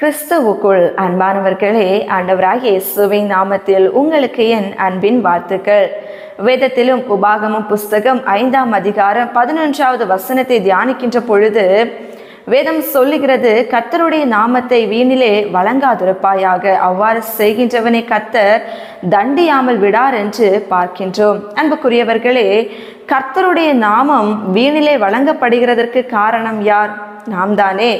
கிறிஸ்துவுக்குள் அன்பானவர்களே ஆண்டவராகிய இயேசுவின் நாமத்தில் உங்களுக்கு என் அன்பின் வாழ்த்துக்கள். வேதத்திலும் உபாகமம் புஸ்தகம் ஐந்தாம் அதிகாரம் பதினொன்றாவது வசனத்தை தியானிக்கின்ற பொழுது வேதம் சொல்லுகிறது கர்த்தருடைய நாமத்தை வீணிலே வழங்காதிருப்பாயாக. அவ்வாறு செய்கின்றவனை கர்த்தர் தண்டியாமல் விடார் என்று பார்க்கின்றோம். அன்புக்குரியவர்களே கர்த்தருடைய நாமம் வீணிலே வழங்கப்படுகிறதற்கு காரணம் யார்? நாம் தானே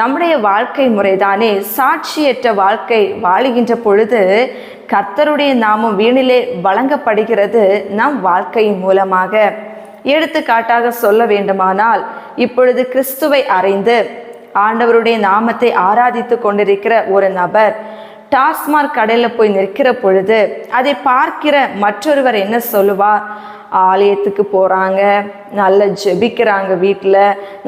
நம்முடைய வாழ்க்கை முறைதானே. சாட்சியற்ற வாழ்க்கை வாழுகின்ற பொழுது கர்த்தருடைய நாமம் வீணிலே வழங்கப்படுகிறது நம் வாழ்க்கையின் மூலமாக. எடுத்துக்காட்டாக சொல்ல வேண்டுமானால் இப்பொழுது கிறிஸ்துவை அறிந்து ஆண்டவருடைய நாமத்தை ஆராதித்து கொண்டிருக்கிற ஒரு நபர் டாஸ்மார்க் கடையில் போய் நிற்கிற பொழுது அதை பார்க்கிற மற்றொருவர் என்ன சொல்லுவார் ஆலயத்துக்கு போகிறாங்க நல்லா ஜெபிக்கிறாங்க வீட்டில்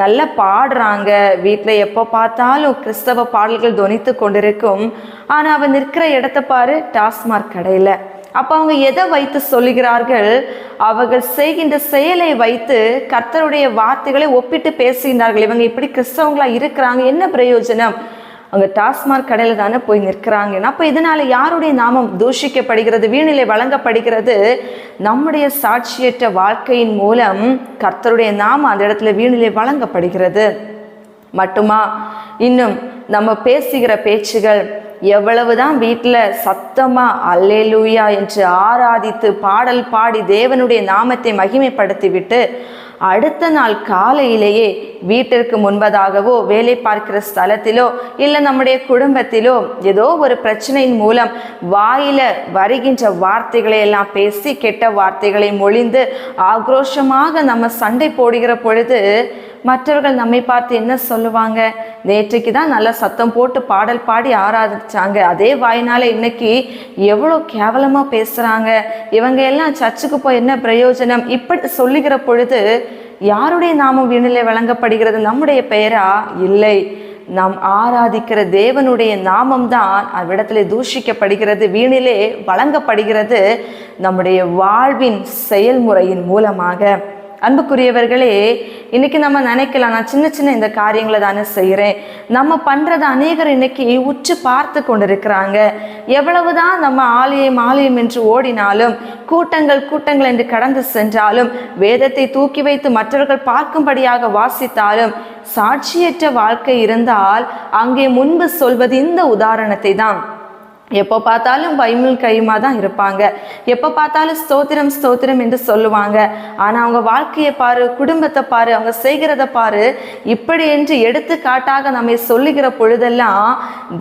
நல்லா பாடுறாங்க. வீட்டில் எப்போ பார்த்தாலும் கிறிஸ்தவ பாடல்கள் துணித்து கொண்டிருக்கும். ஆனால் அவன் நிற்கிற இடத்த பாரு டாஸ்மார்க் கடையில். அப்போ அவங்க எதை வைத்து சொல்லுகிறார்கள்? அவர்கள் செய்கின்ற செயலை வைத்து கர்த்தருடைய வார்த்தைகளை ஒப்பிட்டு பேசுகின்றார்கள். இவங்க இப்படி கிறிஸ்தவங்களா இருக்கிறாங்க என்ன பிரயோஜனம்? அவங்க டாஸ்மார்க் கடையில் தானே போய் நிற்கிறாங்க அப்போ இதனால் யாருடைய நாமம் தூஷிக்கப்படுகிறது வீணிலை வழங்கப்படுகிறது? நம்முடைய சாட்சியற்ற வாழ்க்கையின் மூலம் கர்த்தருடைய நாமம் அந்த இடத்துல வீணிலை வழங்கப்படுகிறது. மட்டுமா? இன்னும் நம்ம பேசுகிற பேச்சுகள் எவ்வளவுதான் வீட்டில் சத்தமாக அல்லேலூயா என்று ஆராதித்து பாடல் பாடி தேவனுடைய நாமத்தை மகிமைப்படுத்திவிட்டு அடுத்த நாள் காலையிலேயே வீட்டிற்கு முன்பதாகவோ வேலை பார்க்கிற ஸ்தலத்திலோ இல்லை நம்முடைய குடும்பத்திலோ ஏதோ ஒரு பிரச்சனையின் மூலம் வாயில வருகின்ற வார்த்தைகளை எல்லாம் பேசி கெட்ட வார்த்தைகளை மொழிந்து ஆக்ரோஷமாக நம்ம சண்டை போடுகிற பொழுது மற்றவர்கள் நம்மை பார்த்து என்ன சொல்லுவாங்க? நேற்றைக்கு தான் நல்லா சத்தம் போட்டு பாடல் பாடி ஆராதிச்சாங்க. அதே வாயினால் இன்னைக்கு எவ்வளோ கேவலமாக பேசுகிறாங்க இவங்க எல்லாம் சர்ச்சுக்கு போய் என்ன பிரயோஜனம்? இப்படி சொல்லுகிற பொழுது யாருடைய நாமம் வீணிலே வழங்கப்படுகிறது? நம்முடைய பெயரா? இல்லை. நாம் ஆராதிக்கிற தேவனுடைய நாமம் தான் அவ்விடத்திலே தூஷிக்கப்படுகிறது வீணிலே வழங்கப்படுகிறது நம்முடைய வாழ்வின் செயல்முறையின் மூலமாக. அன்புக்குரியவர்களே இன்னைக்கு நம்ம நினைக்கலாம் நான் சின்ன சின்ன இந்த காரியங்களை தானே செய்கிறேன் நம்ம பண்ணுறது அநேகர் இன்னைக்கு உற்று பார்த்து கொண்டிருக்கிறாங்க. எவ்வளவுதான் நம்ம ஆலயம் ஆலயம் என்று ஓடினாலும் கூட்டங்கள் கூட்டங்கள் என்று கடந்து சென்றாலும் வேதத்தை தூக்கி வைத்து மற்றவர்கள் பார்க்கும்படியாக வாசித்தாலும் சாட்சியற்ற வாழ்க்கை இருந்தால் அங்கே முன்பு சொல்வது இந்த உதாரணத்தை தான் எப்போ பார்த்தாலும் பைபிள் கையுமா தான் இருப்பாங்க. எப்போ பார்த்தாலும் ஸ்தோத்திரம் ஸ்தோத்திரம் என்று சொல்லுவாங்க. ஆனால் அவங்க வாழ்க்கையை பாரு குடும்பத்தை பாரு அவங்க செய்கிறத பாரு இப்படி என்று எடுத்துக்காட்டாக நம்மை சொல்லுகிற பொழுதெல்லாம்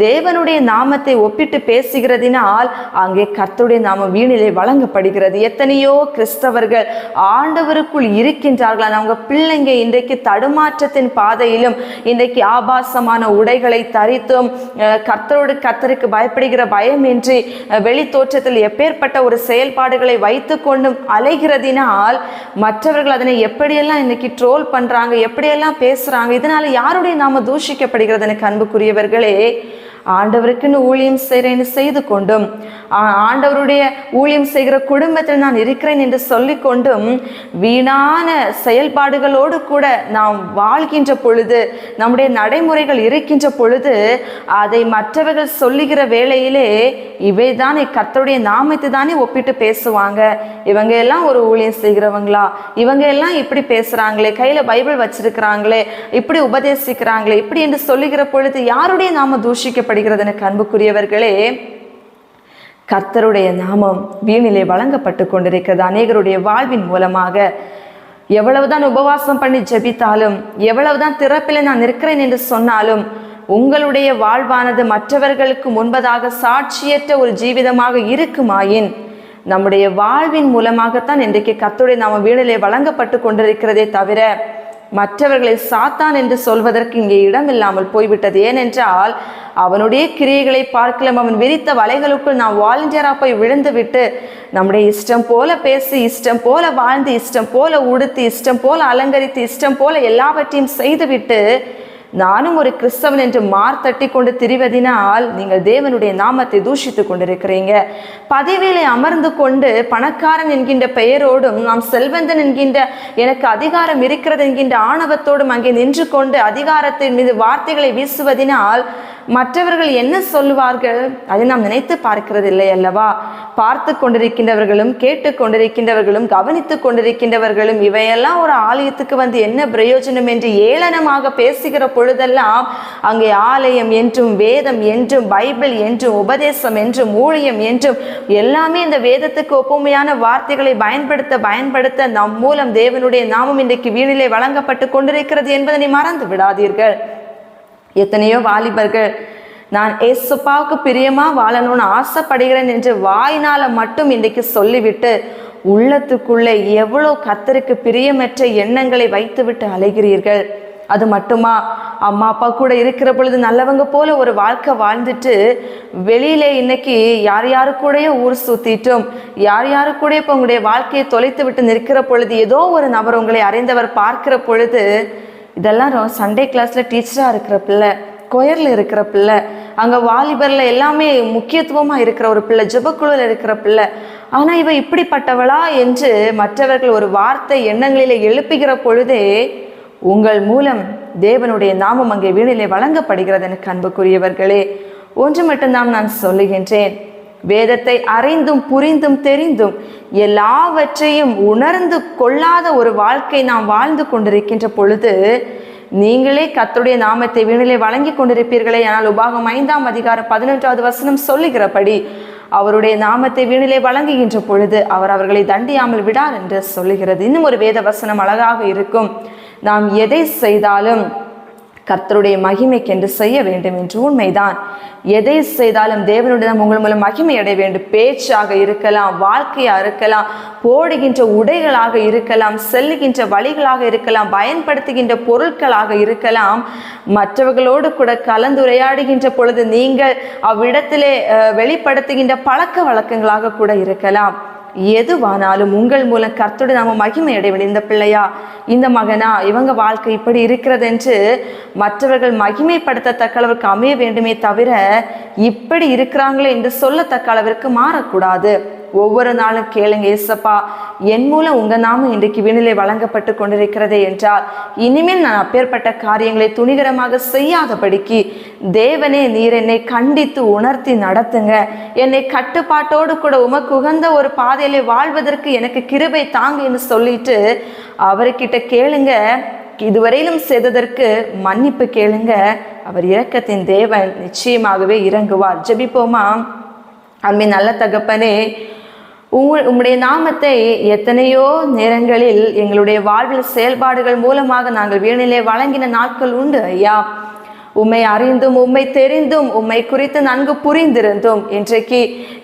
தேவனுடைய நாமத்தை ஒப்பிட்டு பேசுகிறதினால் அங்கே கர்த்தருடைய நாம வீணிலே வழங்கப்படுகிறது. எத்தனையோ கிறிஸ்தவர்கள் ஆண்டவருக்குள் இருக்கின்றார்கள் ஆனால் அவங்க பிள்ளைங்க இன்றைக்கு தடுமாற்றத்தின் பாதையிலும் இன்றைக்கு ஆபாசமான உடைகளை தரித்தும் கர்த்தரோடு கர்த்தருக்கு பயப்படுகிற பயமின்றி வெளித்தோற்றத்தில் எப்பேற்பட்ட ஒரு செயல்பாடுகளை வைத்து கொண்டும் அலைகிறதினால் மற்றவர்கள் அதனை எப்படியெல்லாம் இன்னைக்கு ட்ரோல் பண்ணுறாங்க எப்படியெல்லாம் பேசுகிறாங்க இதனால் யாருடைய நாம தூஷிக்கப்படுகிறது எனக்கு அன்புக்குரியவர்களே? ஆண்டவருக்குன்னு ஊழியம் செய்கிறேன்னு செய்து கொண்டும் ஆண்டவருடைய ஊழியம் செய்கிற குடும்பத்தில் நான் இருக்கிறேன் என்று சொல்லிக்கொண்டும் வீணான செயல்பாடுகளோடு கூட நாம் வாழ்கின்ற பொழுது நம்முடைய நடைமுறைகள் இருக்கின்ற பொழுது அதை மற்றவர்கள் சொல்லுகிற வேளையிலே இவை தானே கர்த்தருடைய நாமத்தை தானே ஒப்பிட்டு பேசுவாங்க. இவங்க எல்லாம் ஒரு ஊழியம் செய்கிறவங்களா? இவங்க எல்லாம் இப்படி பேசுகிறாங்களே கையில் பைபிள் வச்சிருக்கிறாங்களே இப்படி உபதேசிக்கிறாங்களே இப்படி என்று சொல்லுகிற பொழுது யாருடைய நாம தூஷிக்கப்படுகிறது எனக்கு அன்புக்குரியவர்களே கர்த்தருடைய நாமம் வீணிலே வழங்கப்பட்டு கொண்டிருக்கிறது. அநேகருடைய வாழ்வின் மூலமாக எவ்வளவுதான் உபவாசம் பண்ணி ஜெபித்தாலும் எவ்வளவுதான் திறப்பில் நான் இருக்கிறேன் என்று சொன்னாலும் உங்களுடைய வாழ்வானது மற்றவர்களுக்கு முன்பதாக சாட்சியற்ற ஒரு ஜீவிதமாக இருக்குமாயின் நம்முடைய வாழ்வின் மூலமாகத்தான் இன்றைக்கு கத்துடைய நாம வீணிலே வழங்கப்பட்டு கொண்டிருக்கிறதே தவிர மற்றவர்களை சாத்தான் என்று சொல்வதற்கு இங்கே இடமில்லாமல் போய்விட்டது. ஏனென்றால் அவனுடைய கிரியைகளை பார்க்கலாம் அவன் விரித்த வலைகளுக்குள் நாம் வாலண்டியராக போய் விழுந்து விட்டு நம்முடைய இஷ்டம் போல பேசி இஷ்டம் போல வாழ்ந்து இஷ்டம் போல உடுத்தி இஷ்டம் போல அலங்கரித்து இஷ்டம் போல எல்லாவற்றையும் செய்துவிட்டு நானும் ஒரு கிறிஸ்தவன் என்று மார் தட்டி கொண்டு திரிவதினால் நீங்கள் தேவனுடைய நாமத்தை தூஷித்துக் கொண்டிருக்கிறீங்க. பதவியிலே அமர்ந்து கொண்டு பணக்காரன் என்கின்ற பெயரோடும் நாம் செல்வந்தன் என்கின்ற எனக்கு அதிகாரம் இருக்கிறது என்கின்ற ஆணவத்தோடும் அங்கே நின்று கொண்டு அதிகாரத்தின் மீது வார்த்தைகளை வீசுவதினால் மற்றவர்கள் என்ன சொல்லுவார்கள்? அதை நாம் நினைத்து பார்க்கிறது இல்லை அல்லவா? பார்த்து கொண்டிருக்கின்றவர்களும் கேட்டு கொண்டிருக்கின்றவர்களும் கவனித்து கொண்டிருக்கின்றவர்களும் இவையெல்லாம் ஒரு ஆலயத்துக்கு வந்து என்ன பிரயோஜனம் என்று ஏளனமாக பேசுகிற பொழுதெல்லாம் அங்கே ஆலயம் என்றும் வேதம் என்றும் பைபிள் என்றும் உபதேசம் என்றும் ஊழியம் என்றும் எல்லாமே இந்த வேதத்துக்கு ஒப்புமையான வார்த்தைகளை பயன்படுத்த பயன்படுத்த நம் மூலம் தேவனுடைய நாமம் இன்றைக்கு வீணிலே வழங்கப்பட்டு கொண்டிருக்கிறது என்பதனை மறந்து விடாதீர்கள். எத்தனையோ வாலிபர்கள் நான் ஏசுப்பாவுக்கு பிரியமா வாழணும்னு ஆசைப்படுகிறேன் என்று வாய்னால மட்டும் இன்றைக்கு சொல்லிவிட்டு உள்ளத்துக்குள்ளே எவ்வளோ கத்தருக்கு பிரியமற்ற எண்ணங்களை வைத்துவிட்டு அலைகிறீர்கள். அது மட்டுமா? அம்மா அப்பா கூட இருக்கிற பொழுது நல்லவங்க போல ஒரு வாழ்க்கை வாழ்ந்துட்டு வெளியில இன்னைக்கு யார் யாரு கூடயோ ஊர் சுத்திட்டும். யார் யாரு கூட இப்போ உங்களுடைய வாழ்க்கையை தொலைத்து விட்டு நிற்கிற பொழுது ஏதோ ஒரு நபர் உங்களை அறிந்தவர் பார்க்கிற பொழுது இதெல்லாம் சண்டே கிளாஸில் டீச்சராக இருக்கிற பிள்ளை கொயரில் இருக்கிற பிள்ளை அங்கே வாலிபரில் எல்லாமே முக்கியத்துவமாக இருக்கிற ஒரு பிள்ளை ஜபக்குழுவில் இருக்கிற பிள்ளை. ஆனால் இவ இப்படிப்பட்டவளா என்று மற்றவர்கள் ஒரு வார்த்தை எண்ணங்களிலே எழுப்புகிற பொழுதே உங்கள் மூலம் தேவனுடைய நாமம் அங்கே வீணிலே வழங்கப்படுகிறது எனக்கு அன்புக்குரியவர்களே. ஒன்று மட்டும்தான் நான் சொல்லுகின்றேன். வேதத்தை அறிந்தும் புரிந்தும் தெரிந்தும் எல்லாவற்றையும் உணர்ந்து கொள்ளாத ஒரு வாழ்க்கை நாம் வாழ்ந்து கொண்டிருக்கின்ற பொழுது நீங்களே கத்துடைய நாமத்தை வீணிலே வழங்கி கொண்டிருப்பீர்களே. ஆனால் உபாகம் ஐந்தாம் அதிகாரம் பதினொன்றாவது வசனம் சொல்லுகிறபடி அவருடைய நாமத்தை வீணிலே வழங்குகின்ற பொழுது அவர் அவர்களை தண்டியாமல் விடார் என்று சொல்லுகிறது. இன்னும் ஒரு வேத வசனம் அழகாக இருக்கும். நாம் எதை செய்தாலும் கர்த்தருடைய மகிமைக்கென்று செய்ய வேண்டும் என்று உண்மைதான். எதை செய்தாலும் தேவனுடைய நாம் உங்கள் மூலம் மகிமை அடைய வேண்டும். பேச்சாக இருக்கலாம் வாழ்க்கையாக இருக்கலாம் போடுகின்ற உடைகளாக இருக்கலாம் செல்லுகின்ற வழிகளாக இருக்கலாம் பயன்படுத்துகின்ற பொருட்களாக இருக்கலாம். மற்றவர்களோடு கூட கலந்துரையாடுகின்ற பொழுது நீங்கள் அவ்விடத்திலே வெளிப்படுத்துகின்ற பழக்க வழக்கங்களாக கூட இருக்கலாம். எதுவானாலும் உங்கள் மூலம் கர்த்தோடு நாம மகிமை அடைய வேண்டும். இந்த பிள்ளையா இந்த மகனா இவங்க வாழ்க்கை இப்படி இருக்கிறது என்று மற்றவர்கள் மகிமைப்படுத்தத்தக்க அளவிற்கு அமைய வேண்டுமே தவிர இப்படி இருக்கிறாங்களே என்று சொல்லத்தக்க அளவிற்கு மாறக்கூடாது. ஒவ்வொரு நாளும் கேளுங்க ஏசப்பா என் மூலம் உங்க நாமம் இன்றைக்கு விண்ணிலே வழங்கப்பட்டு கொண்டிருக்கிறதே என்றால் இனிமேல் நான் அப்பேற்பட்ட காரியங்களை துணிகரமாக செய்யாதபடிக்கு தேவனே நீர் என்னை கண்டித்து உணர்த்தி நடத்துங்க. என்னை கட்டுப்பாட்டோடு கூட உமக்கு உகந்த ஒரு பாதையிலே வாழ்வதற்கு எனக்கு கிருபை தாங்க என்று சொல்லிட்டு அவர்கிட்ட கேளுங்க. இதுவரையிலும் செய்ததற்கு மன்னிப்பு கேளுங்க. அவர் இரக்கத்தின் தேவன் நிச்சயமாகவே இறங்குவார். ஜபிப்போமா? அம்மி நல்ல தகப்பனே உங்கள் உம்முடைய நாமத்தை எத்தனையோ நேரங்களில் எங்களுடைய வாழ்வில் செயல்பாடுகள் மூலமாக நாங்கள் வீணிலே வழங்கின நாட்கள் உண்டு. ஐயா உம்மை அறிந்தும் உம்மை தெரிந்தும் உம்மை குறித்து நன்கு புரிந்திருந்தும் இன்றைக்கு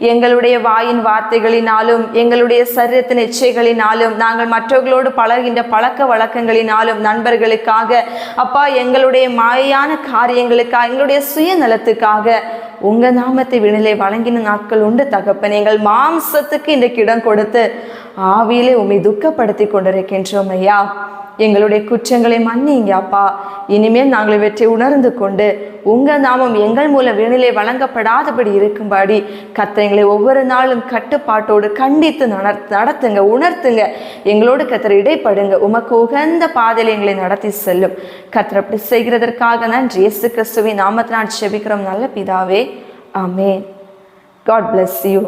எங்களுடைய வாயின் வார்த்தைகளினாலும் எங்களுடைய சரீரத்தின் இச்சைகளினாலும் நாங்கள் மற்றவர்களோடு பழகின்ற பழக்க வழக்கங்களினாலும் நண்பர்களுக்காக அப்பா எங்களுடைய மாயான காரியங்களுக்காக எங்களுடைய சுயநலத்துக்காக உங்க நாமத்தை வினிலை வழங்கின நாட்கள் உண்டு தகப்பன். எங்கள் மாம்சத்துக்கு இன்றைக்கு இடம் கொடுத்து ஆவியிலே உம்மை துக்கப்படுத்தி கொண்டிருக்கின்றோம் ஐயா. எங்களுடைய குற்றங்களை மன்னிங்க அப்பா. இனிமேல் நாங்கள் இவற்றை உணர்ந்து கொண்டு உங்கள் நாமம் எங்கள் மூலம் வினிலே வழங்கப்படாதபடி இருக்கும்படி கத்தங்களை ஒவ்வொரு நாளும் கட்டுப்பாட்டோடு கண்டித்து நடத்துங்க உணர்த்துங்க. எங்களோடு கத்தர் இடைப்படுங்க. உமக்கு உகந்த பாதையில் எங்களை நடத்தி செல்லும். கத்தர் அப்படி செய்கிறதற்காக நான் ஜேசு கிறிஸ்துவின் நான் செபிக்கிறோம் நல்ல பிதாவே. ஆமே காட் பிளஸ் யூ